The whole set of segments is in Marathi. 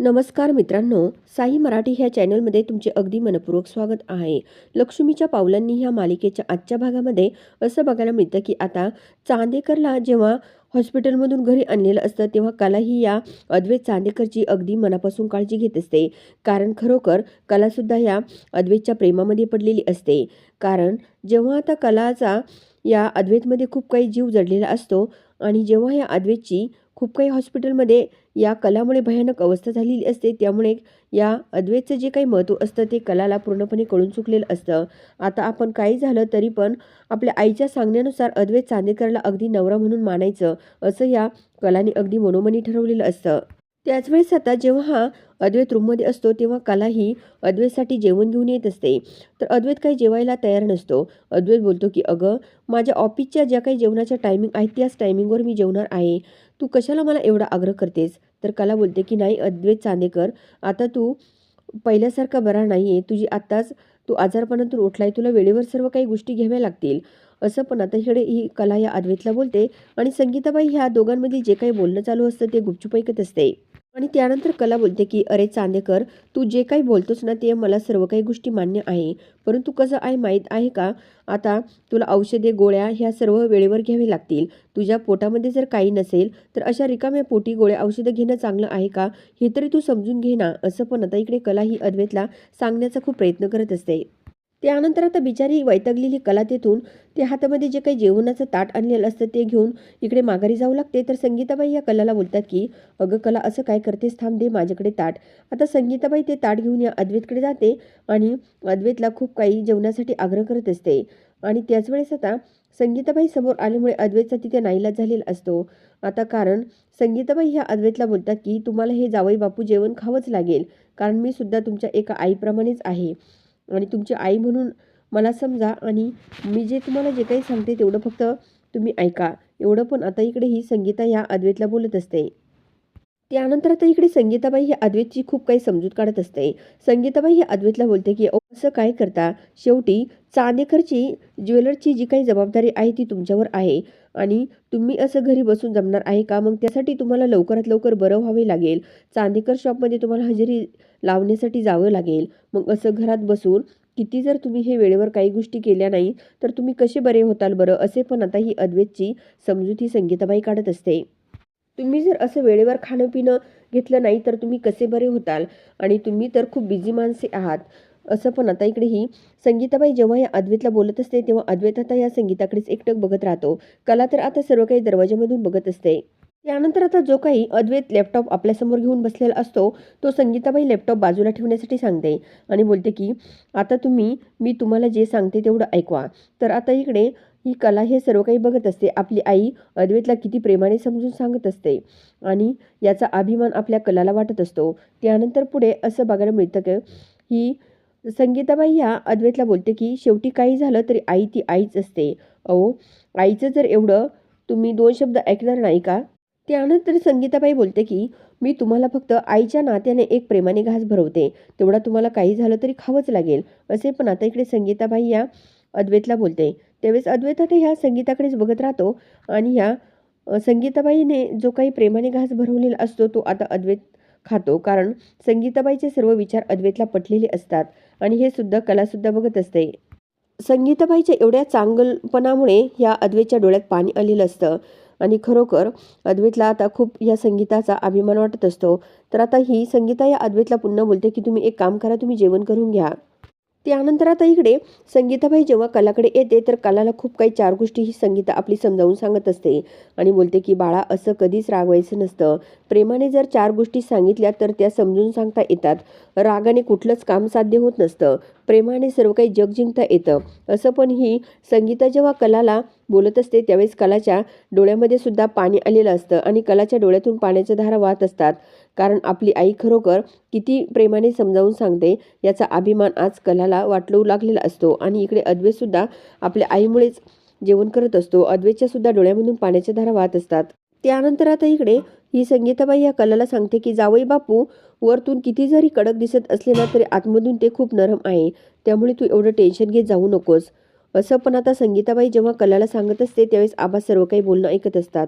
नमस्कार मित्रांनो साई मराठी ह्या चॅनलमध्ये तुमचे अगदी मनपूर्वक स्वागत आहे. लक्ष्मीच्या पावलांनी ह्या मालिकेच्या आजच्या भागामध्ये असं बघायला मिळतं की आता चांदेकरला जेव्हा हॉस्पिटलमधून घरी आणलेलं असतं तेव्हा कलाही या अद्वैत चांदेकरची अगदी मनापासून काळजी घेत असते. कारण खरोखर कलासुद्धा या अद्वैतच्या प्रेमामध्ये पडलेली असते. कारण जेव्हा आता कलाचा या अद्वैतमध्ये खूप काही जीव जडलेला असतो आणि जेव्हा या अद्वैतची खूप काही हॉस्पिटलमध्ये या कलामुळे भयानक अवस्था झालेली असते. त्यामुळे या अद्वैतचं जे काही महत्त्व असतं ते कलाला पूर्णपणे कळून चुकलेलं असतं. आता आपण काही झालं तरी पण आपल्या आईच्या सांगण्यानुसार अद्वैत चांदेकरला अगदी नवरा म्हणून मानायचं असं या कलाने अगदी मनोमनी ठरवलेलं असतं. त्याच वेळेस आता जेव्हा अद्वैत रूममध्ये असतो तेव्हा कलाही अद्वैतसाठी जेवण घेऊन येत असते. तर अद्वैत काही जेवायला तयार नसतो. अद्वैत बोलतो की अगं माझ्या ऑफिसच्या ज्या काही जेवणाच्या टायमिंग आहेत त्याच टायमिंगवर मी जेवणार आहे. तू कशाला मला एवढा आग्रह करतेस? तर कला बोलते की नाही अद्वैत चांदेकर आता तू पहिल्यासारखा बरा नाही आहे तुझी आत्ताच तू आजारपणातून उठलाय. तुला वेळेवर सर्व काही गोष्टी घ्याव्या लागतील. असं पण आता इकडे ही कला या अद्वैतला बोलते. आणि संगीताबाई ह्या दोघांमधील जे काही बोलणं चालू असतं ते गुपचूप ऐकत असते. आणि त्यानंतर कला बोलते की अरे चांदेकर तू जे काही बोलतोस ना ते मला सर्व काही गोष्टी मान्य आहे. परंतु कसं आहे माहीत आहे का? आता तुला औषधे गोळ्या ह्या सर्व वेळेवर घ्यावे लागतील. तुझ्या पोटामध्ये जर काही नसेल तर अशा रिकाम्या पोटी गोळ्या औषधं घेणं चांगलं आहे का? हे तरी तू समजून घे ना. असं पण आता इकडे कला ही अद्वैतला सांगण्याचा खूप प्रयत्न करत असते. त्यानंतर आता बिचारी वैतागलेली कला तेथून ते हातामध्ये जे काही जेवणाचं ताट आणलेलं असतं ते घेऊन इकडे माघारी जाऊ लागते. तर संगीताबाई या कलाला बोलतात की अगं कला असं काय करतेस? थांब दे माझ्याकडे ताट. आता संगीताबाई ते ताट घेऊन या अद्वैतकडे जाते आणि अद्वैतला खूप काही जेवणासाठी आग्रह करत असते. आणि त्याच वेळेस आता संगीताबाई समोर आल्यामुळे अद्वैतचा तिथे नाईलाज झालेला असतो. आता कारण संगीताबाई ह्या अद्वैतला बोलतात की तुम्हाला हे जावई बापू जेवण खावंच लागेल. कारण मी सुद्धा तुमच्या एका आईप्रमाणेच आहे. आणि तुमची आई म्हणून मला समजा आणि मी जे तुम्हाला जे काही सांगते तेवढं फक्त तुम्ही ऐका. एवढं पण आता इकडे ही संगीता ह्या अद्वैतला बोलत असते. त्यानंतर आता इकडे संगीताबाई ही अद्वैतची खूप काही समजूत काढत असते. संगीताबाई ही अद्वैतला बोलते की असं काय करता? शेवटी चांदेकरची ज्वेलरची जी काही जबाबदारी आहे ती तुमच्यावर आहे. आणि तुम्ही असं घरी बसून जमणार आहे का? मग त्यासाठी तुम्हाला लवकरात लवकर बरं व्हावे लागेल. चांदेकर शॉपमध्ये तुम्हाला हजेरी लावण्यासाठी जावं लागेल. मग असं घरात बसून किती जर तुम्ही हे वेळेवर काही गोष्टी केल्या नाही तर तुम्ही कसे बरे होताल बरं? असे पण आता ही अद्वैतची समजूत ही संगीताबाई काढत असते. तुम्ही जर असं वेळेवर खाणं पिणं घेतलं नाही तर तुम्ही कसे बरे होताल? आणि तुम्ही तर खूप बिझी माणसे आहात. असं पण आता इकडे ही संगीताबाई जेव्हा या अद्वैतला बोलत असते तेव्हा अद्वैत आता या संगीताकडेच एकटक बघत राहतो. कला तर आता सर्व काही दरवाजामधून बघत असते. त्यानंतर आता जो काही अद्वैत लॅपटॉप आपल्यासमोर घेऊन बसलेला असतो तो संगीताबाई लॅपटॉप बाजूला ठेवण्यासाठी सांगते आणि बोलते की आता तुम्ही मी तुम्हाला जे सांगते तेवढं ऐकवा. तर आता इकडे ही कला हे सर्व काही बघत असते. आपली आई अद्वैतला किती प्रेमाने समजून सांगत असते आणि याचा अभिमान आपल्या कलाला वाटत असतो. त्यानंतर पुढे असं बघायला मिळतं की ही संगीताबाई ह्या अद्वैतला बोलते की शेवटी काही झालं तरी आई ती आईच असते. अहो आईचं जर एवढं तुम्ही दोन शब्द ऐकणार नाही का? त्यानंतर संगीताबाई बोलते की मी तुम्हाला फक्त आईच्या नात्याने एक प्रेमाने घास भरवते. तेवढा तुम्हाला काही झालं तरी खावंच लागेल. असे पण आता इकडे संगीताबाई या अद्वैतला बोलते. त्यावेळेस अद्वैत आता ह्या संगीताकडेच बघत राहतो आणि ह्या संगीताबाईने जो काही प्रेमाने घास भरवलेला असतो तो आता अद्वैत खातो. कारण संगीताबाईचे सर्व विचार अद्वैतला पटलेले असतात आणि हे सुद्धा कलासुद्धा बघत असते. संगीताबाईच्या एवढ्या चांगलपणामुळे या अद्वैतच्या डोळ्यात पाणी आलेलं असतं. आणि खरोखर अद्वैतला आता खूप या संगीताचा अभिमान वाटत असतो. तर आता ही संगीता या अद्वैतला पुन्हा बोलते की तुम्ही एक काम करा तुम्ही जेवण करून घ्या. त्यानंतर आता इकडे संगीताबाई जेव्हा कलाकडे येते तर कलाला खूप काही चार गोष्टी ही संगीता आपली समजावून सांगत असते. आणि बोलते की बाळा असं कधीच रागवायचं नसतं. प्रेमाने जर चार गोष्टी सांगितल्या तर त्या समजून सांगता येतात. रागाने कुठलंच काम साध्य होत नसतं. प्रेमाने सर्व काही जग जिंकता येतं. असं पण ही संगीता जेव्हा कलाला बोलत असते त्यावेळेस कलाच्या डोळ्यामध्ये सुद्धा पाणी आलेलं असतं आणि कलाच्या डोळ्यातून पाण्याच्या धारा वाहत असतात. कारण आपली आई खरोखर किती प्रेमाने समजावून सांगते याचा अभिमान आज कलाला वाटलू लागलेला असतो. आणि इकडे अद्वेसुद्धा आपल्या आईमुळेच जेवण करत असतो. अद्वेच्यासुद्धा डोळ्यामधून पाण्याच्या धारा वाहत असतात. त्यानंतर आता इकडे ही संगीताबाई या कलाला सांगते की जावई बापू वरतून किती जरी कडक दिसत असले ना तरी आतमधून ते खूप नरम आहे. त्यामुळे तू एवढं टेन्शन घेत जाऊ नकोस. असं पण आता संगीताबाई जेव्हा कलाला सांगत असते त्यावेळेस आबा सर्व काही बोलणं ऐकत असतात.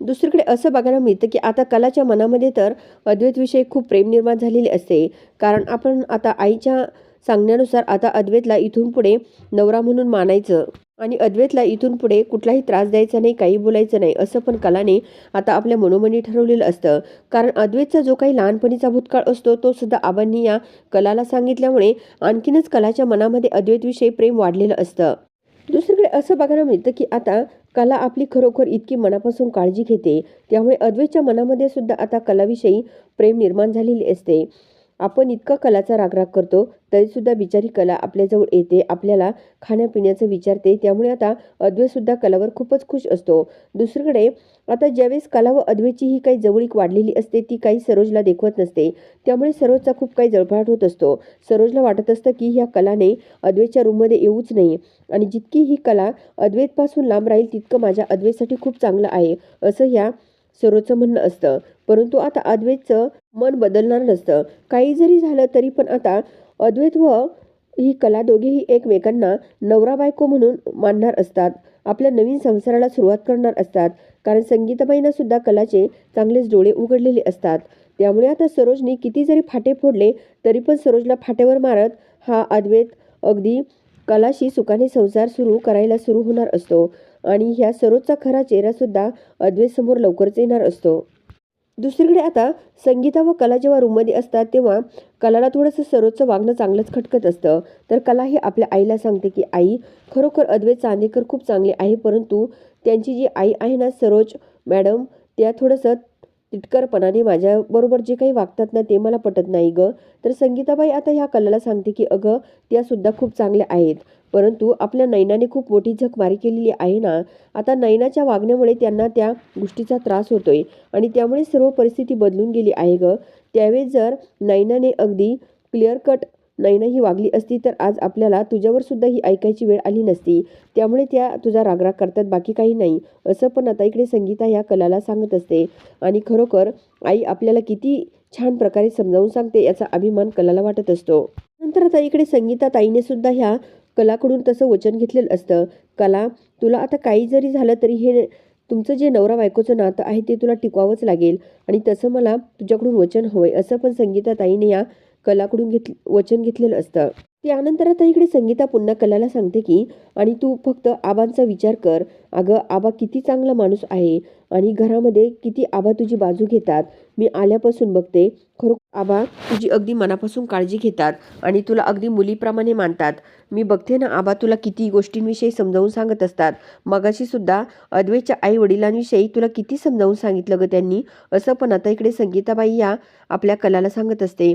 दुसरीकडे असं बघायला मिळतं की आता कलाच्या मनामध्ये तर अद्वैतविषयी खूप प्रेम निर्माण झालेले असते. कारण आपण आता आईच्या सांगण्यानुसार आता अद्वैतला इथून पुढे नवरा म्हणून मानायचं. आणि अद्वैतला इथून पुढे कुठलाही त्रास द्यायचा नाही काही बोलायचं नाही असं पण कलाने आता आपल्या मनोमनी ठरवलेलं असतं. कारण अद्वैतचा जो काही लहानपणीचा भूतकाळ असतो तो सुद्धा आबांनी या कलाला सांगितल्यामुळे आणखीनच कलाच्या मनामध्ये अद्वैतविषयी प्रेम वाढलेलं असतं. दुसरीकडे असं बघायला मिळतं की आता कला आपली खरोखर इतकी मनापासून काळजी घेते त्यामुळे अद्वैतच्या मनामध्ये सुद्धा आता कलाविषयी प्रेम निर्माण झालेली असते. आपण इतका कलाचा रागराग करतो तरीसुद्धा बिचारी कला आपल्याजवळ येते आपल्याला खाण्यापिण्याचं विचारते त्यामुळे आता अद्वैतसुद्धा कलावर खूपच खुश असतो. दुसरीकडे आता ज्यावेळेस कला व अद्वेची ही काही जवळीक वाढलेली असते ती काही सरोजला देखवत नसते. त्यामुळे सरोजचा खूप काही जळफळाट होत असतो. सरोजला वाटत असतं की ह्या कलाने अद्वैतच्या रूममध्ये येऊच नाही. आणि जितकी ही कला अद्वैतपासून लांब राहील तितकं माझ्या अद्वैतसाठी खूप चांगलं आहे. असं ह्या सरोजचं म्हणणं असतं. परंतु आता अद्वैतचं मन बदलणार नसतं. काही जरी झालं तरी पण आता अद्वैत व ही कला दोघेही एकमेकांना नवरा बायको म्हणून मानणार असतात. आपल्या नवीन संसाराला सुरुवात करणार असतात. कारण संगीताबाईंना सुद्धा कलाचे चांगलेच डोळे उघडलेले असतात. त्यामुळे आता सरोजने किती जरी फाटे फोडले तरी पण सरोजला फाट्यावर मारत हा अद्वैत अगदी कलाशी सुखाने संसार सुरू करायला सुरू होणार असतो. आणि ह्या सरोजचा खरा चेहरासुद्धा अद्वेसमोर लवकरच येणार असतो. दुसरीकडे आता संगीता व कला जेव्हा रूममध्ये असतात तेव्हा कलाला थोडंसं सरोजचं वागणं चांगलंच खटकत असतं. तर कला हे आपल्या आईला सांगते की आई खरोखर अद्वैत चांदेकर खूप चांगले आहे परंतु त्यांची जी आई आहे ना सरोज मॅडम त्या थोडंसं तिटकरपणाने माझ्याबरोबर जे काही वागतात ना ते मला पटत नाही ग. तर संगीताबाई आता ह्या कलाला सांगते की अगं त्यासुद्धा खूप चांगल्या आहेत. परंतु आपल्या नैनाने खूप मोठी झकमारी केलेली आहे ना आता नैनाच्या वागण्यामुळे त्यांना त्या गोष्टीचा त्रास होतोय आणि त्यामुळे सर्व परिस्थिती बदलून गेली आहे ग. त्यावेळी जर नैनाने अगदी क्लिअर कट नैना ही वागली असती तर आज आपल्याला तुझ्यावर सुद्धा ही ऐकायची वेळ आली नसती. त्यामुळे त्या तुझा रागराग करतात बाकी काही नाही. असं पण आता इकडे संगीता या कलाला सांगत असते. आणि खरोखर आई आपल्याला किती छान प्रकारे समजावून सांगते याचा अभिमान कलाला वाटत असतो. नंतर आता इकडे संगीता ताईने सुद्धा ह्या कलाकडून तसं वचन घेतलेलं असतं. कला तुला आता काही जरी झालं तरी हे तुमचं जे नवरा बायकोचं नातं आहे ते तुला टिकवावंच लागेल. आणि तसं मला तुझ्याकडून वचन हवंय असं पण संगीता ताईने या कलाकडून घेत वचन घेतलेलं असतं. त्यानंतर आता इकडे संगीता पुन्हा कलाला सांगते की आणि तू फक्त आबांचा विचार कर. अगं आबा किती चांगला माणूस आहे आणि घरामध्ये किती आबा तुझी बाजू घेतात. मी आल्यापासून बघते खरो आबा तुझी अगदी मनापासून काळजी घेतात आणि तुला अगदी मुलीप्रमाणे मानतात. मी बघते ना आबा तुला किती गोष्टींविषयी समजावून सांगत असतात. मगाशी सुद्धा अद्वैतच्या आई वडिलांविषयी तुला किती समजावून सांगितलं गं त्यांनी असं पण आता इकडे संगीताबाई या आपल्या कलाला सांगत असते.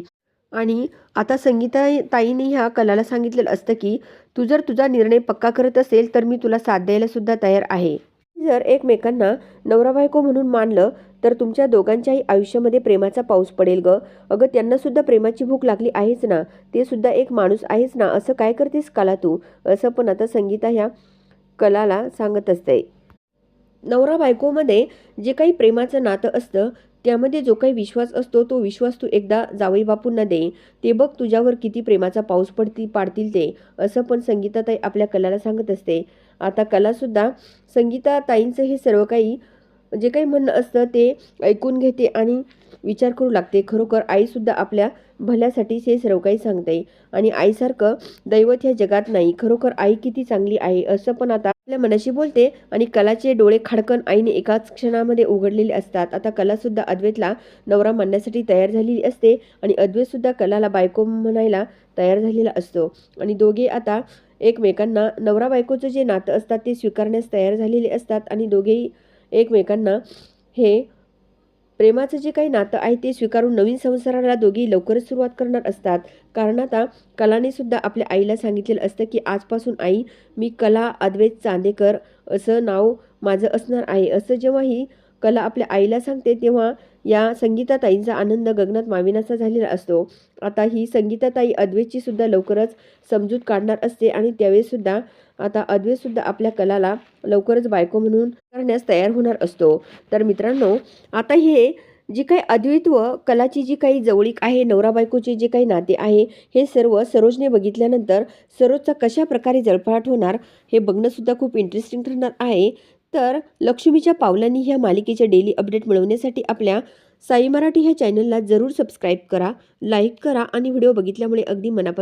आणि आता संगीता ताईने ह्या कलाला सांगितलेलं असतं की तू जर तुझा निर्णय पक्का करत असेल तर मी तुला साथ द्यायला सुद्धा तयार आहे. जर एकमेकांना नवरा बायको म्हणून मानलं तर तुमच्या दोघांच्याही आयुष्यामध्ये प्रेमाचा पाऊस पडेल ग. अगं त्यांना सुद्धा प्रेमाची भूक लागली आहेच ना. ते सुद्धा एक माणूस आहेच ना. असं काय करतेस कला तू? असं पण आता संगीता ह्या कलाला सांगत असते. नवरा बायकोमध्ये जे काही प्रेमाचं नातं असतं त्यामध्ये जो काही विश्वास असतो तो विश्वास तू एकदा जावई बापूंना दे. ते बघ तुझ्यावर किती प्रेमाचा पाऊस पडती पाडतील ते. असं पण संगीताताई आपल्या कलाला सांगत असते. आता कलासुद्धा संगीताताईंचं हे सर्व काही जे काही म्हणणं असतं ते ऐकून घेते आणि विचार करू लागते. खरोखर आईसुद्धा आपल्या भल्यासाठीच हे सर्व काही सांगते. आणि आईसारखं दैवत ह्या जगात नाही. खरोखर आई किती चांगली आहे असं पण आता आपल्या मनाशी बोलते. आणि कलाचे डोळे खडकन आईने एकाच क्षणामध्ये उघडलेले असतात. आता कलासुद्धा अद्वैतला नवरा मानण्यासाठी तयार झालेली असते. आणि अद्वैतसुद्धा कलाला बायको म्हणायला तयार झालेला असतो. आणि दोघे आता एकमेकांना नवरा बायकोचं जे नातं असतात ते स्वीकारण्यास तयार झालेले असतात. आणि दोघेही एकमेकांना हे प्रेमाचं जे काही नातं आहे ते स्वीकारून नवीन संसाराला दोघी लवकरच सुरुवात करणार असतात. कारण आता कलाने सुद्धा आपल्या आईला सांगितलेलं असतं की आजपासून आई मी कला अद्वैत चांदेकर असं नाव माझं असणार आहे. असं जेव्हा ही कला आपल्या आईला सांगते तेव्हा या संगीताताईंचा आनंद गगनात माविनासा झालेला असतो. आता ही संगीताताई अद्वेची सुद्धा लवकरच समजूत काढणार असते आणि त्यावेळेसुद्धा आता अद्वेसुद्धा आपल्या कलाला लवकरच बायको म्हणून करण्यास तयार होणार असतो. तर मित्रांनो आता हे जी काही अद्वैत कलाची जी काही जवळीक आहे नवरा बायकोचे जे काही नाते आहे हे सर्व सरोजने बघितल्यानंतर सरोजचा कशा प्रकारे जळफळाट होणार हे बघणंसुद्धा खूप इंटरेस्टिंग ठरणार आहे. तर लक्ष्मीच्या पावलांनी ह्या मालिकेच्या डेली अपडेट मिळवण्यासाठी आपल्या साई मराठी ह्या चॅनलला जरूर सबस्क्राईब करा लाईक करा आणि व्हिडिओ बघितल्यामुळे अगदी मनापासून